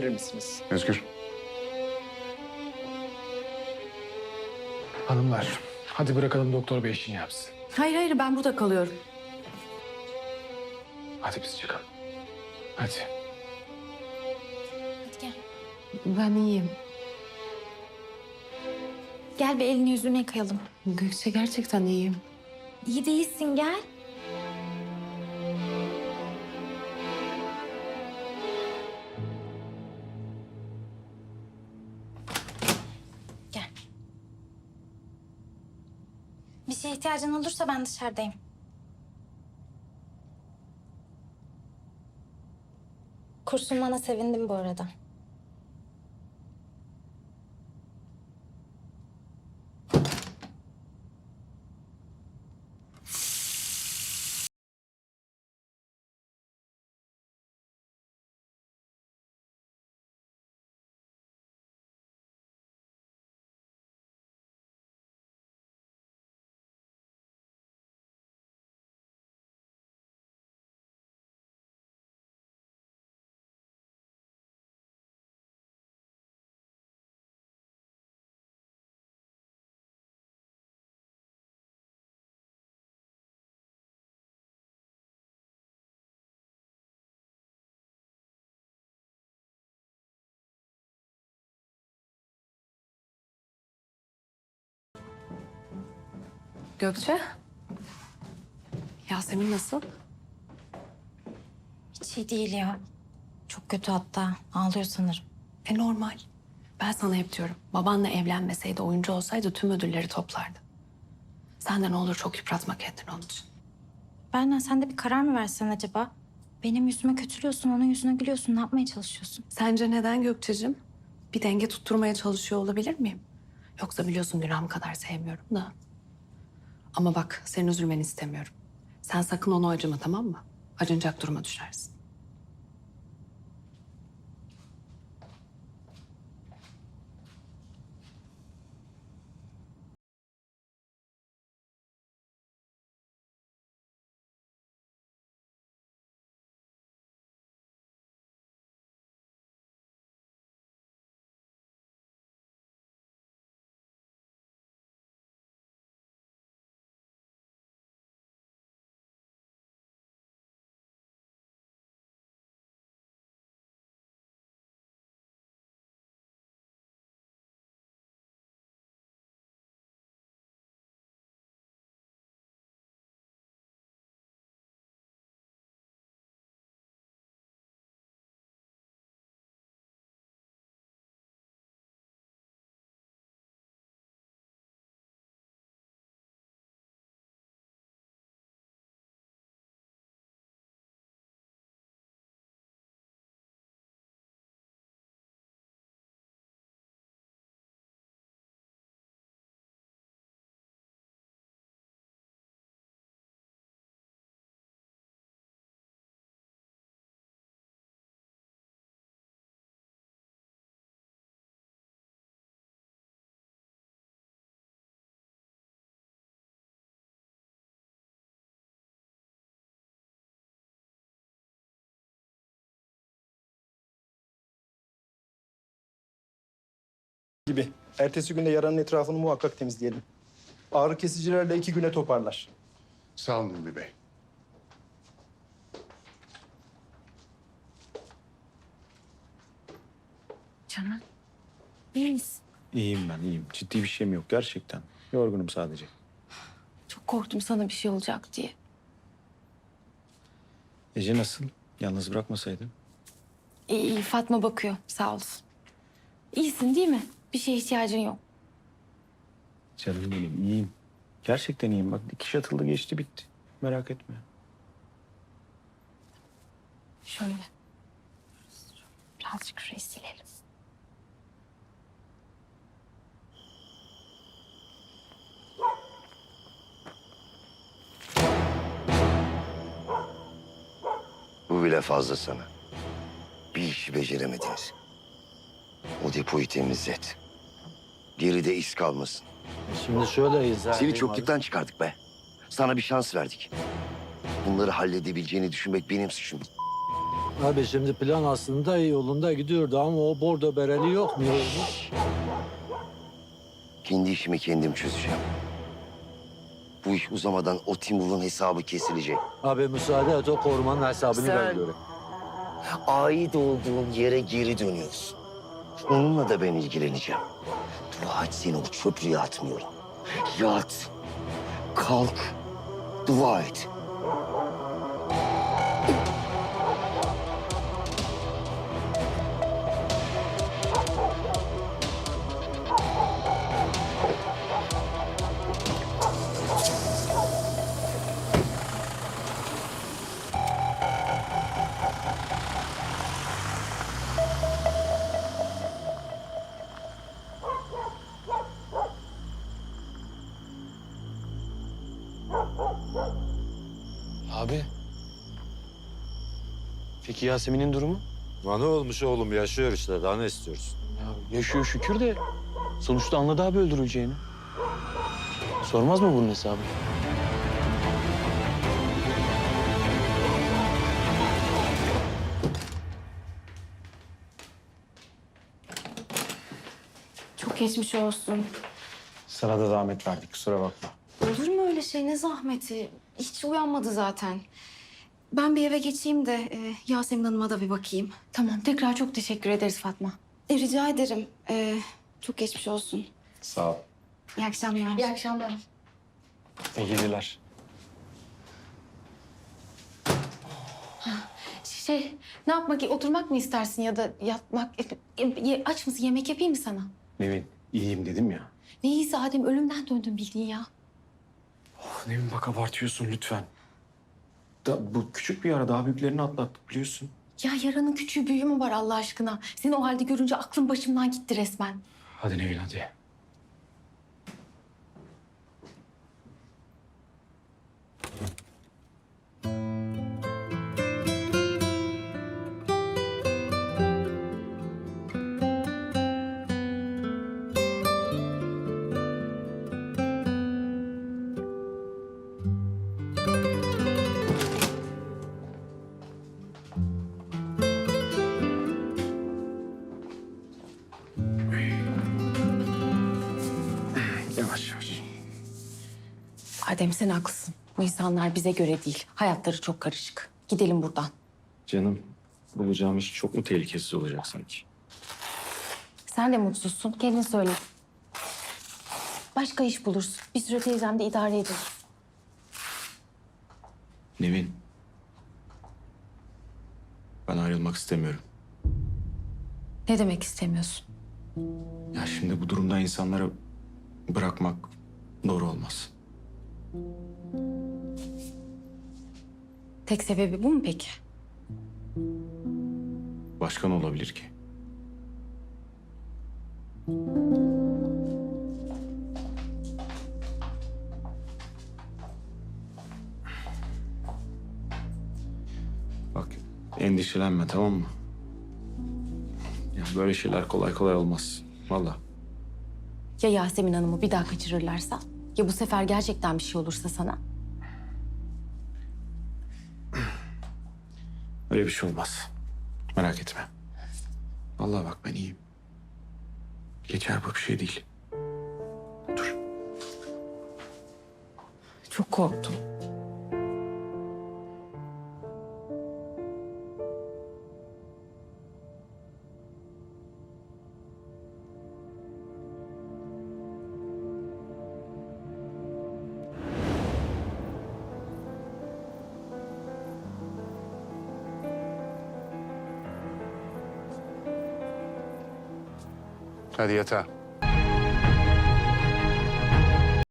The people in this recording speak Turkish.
verir misiniz? Özgür. Hanımlar, hadi bırakalım doktor bey işini yapsın. Hayır hayır ben burada kalıyorum. Hadi biz çıkalım. Hadi. Hadi gel. Ben iyiyim. Gel bir elini yüzünü yıkayalım. Gökçe gerçekten iyiyim. İyi değilsin gel. Bir şeye ihtiyacın olursa ben dışarıdayım. Kursulmana sevindim bu arada. Gökçe? Yasemin nasıl? Hiç iyi değil ya. Çok kötü hatta. Ağlıyor sanırım. E normal. Ben sana hep diyorum. Babanla evlenmeseydi, oyuncu olsaydı tüm ödülleri toplardı. Sen de ne olur çok yıpratma kendini onun için. Berna sen de bir karar mı versen acaba? Benim yüzüme kötülüyorsun, onun yüzüne gülüyorsun. Ne yapmaya çalışıyorsun? Sence neden Gökçe'cim? Bir denge tutturmaya çalışıyor olabilir miyim? Yoksa biliyorsun günahım kadar sevmiyorum da. Ama bak senin üzülmeni istemiyorum. Sen sakın onu acıma tamam mı? Acınacak duruma düşersin. Gibi. Ertesi günde yaranın etrafını muhakkak temizleyelim. Ağrı kesicilerle iki güne toparlar. Sağ olun Hilmi Bey. Canım. İyi misin? İyiyim ben, iyiyim. Ciddi bir şeyim yok gerçekten. Yorgunum sadece. Çok korktum sana bir şey olacak diye. Ece nasıl? Yalnız bırakmasaydın. İyi, iyi Fatma bakıyor sağ olsun. İyisin değil mi? Bir şeye ihtiyacın yok. Canım benim, iyiyim. Gerçekten iyiyim. Bak dikiş atıldı geçti bitti. Merak etme. Şöyle. Birazcık şurayı silelim. Bu bile fazla sana. Bir işi beceremediniz. O depoyu temizlet. Geride iz kalmasın. Şimdi şöyle izah Seni edeyim abi. çokluktan çıkardık be. Sana bir şans verdik. Bunları halledebileceğini düşünmek benim suçum. Abi şimdi plan aslında yolunda gidiyordu ama o bordo bereli yok mu? Kendi işimi kendim çözeceğim. Bu iş uzamadan o Timur'un hesabı kesilecek. Abi müsaade et o korumanın hesabını Sen- ben göreyim. Ait olduğun yere geri dönüyorsun. Onunla da ben ilgileneceğim. Dua et seni o çöplüğe atmıyorum. Yat. Kalk. Dua et. Abi. Peki Yasemin'in durumu? Ne olmuş oğlum yaşıyor işte daha ne istiyorsun? Ya yaşıyor şükür de sonuçta anladı abi öldürüleceğini. Sormaz mı bunun hesabı? Çok geçmiş olsun. Sana da zahmet verdik kusura bakma. Olur mu öyle şey? Ne zahmeti? Hiç uyanmadı zaten. Ben bir eve geçeyim de e, Yasemin Hanım'a da bir bakayım. Tamam tekrar çok teşekkür ederiz Fatma. E, rica ederim. E, çok geçmiş olsun. Sağ ol. İyi akşamlar. İyi akşamlar. İyi geceler. Şey ne yapmak oturmak mı istersin ya da yatmak E, e, aç mısın yemek yapayım mı sana? Nevin iyiyim dedim ya. Ne iyisi Adem ölümden döndüm bildiğin ya. Of, Nevin bak abartıyorsun lütfen. Da, bu küçük bir yara daha büyüklerini atlattık biliyorsun. Ya yaranın küçüğü büyüğü mü var Allah aşkına? Seni o halde görünce aklım başımdan gitti resmen. Hadi Nevin hadi. Adem sen haklısın. Bu insanlar bize göre değil. Hayatları çok karışık. Gidelim buradan. Canım bulacağım iş çok mu tehlikesiz olacak sanki? Sen de mutsuzsun. Kendin söyle. Başka iş bulursun. Bir süre teyzemde idare ederiz. Nevin. Ben ayrılmak istemiyorum. Ne demek istemiyorsun? Ya şimdi bu durumda insanları bırakmak doğru olmaz. Tek sebebi bu mu peki? Başka ne olabilir ki? Bak endişelenme tamam mı? Ya böyle şeyler kolay kolay olmaz. Vallahi. Ya Yasemin Hanım'ı bir daha kaçırırlarsa? Ya bu sefer gerçekten bir şey olursa sana? Öyle bir şey olmaz. Merak etme. Vallahi bak ben iyiyim. Geçer bu bir şey değil. Dur. Çok korktum. Hadi yatağa.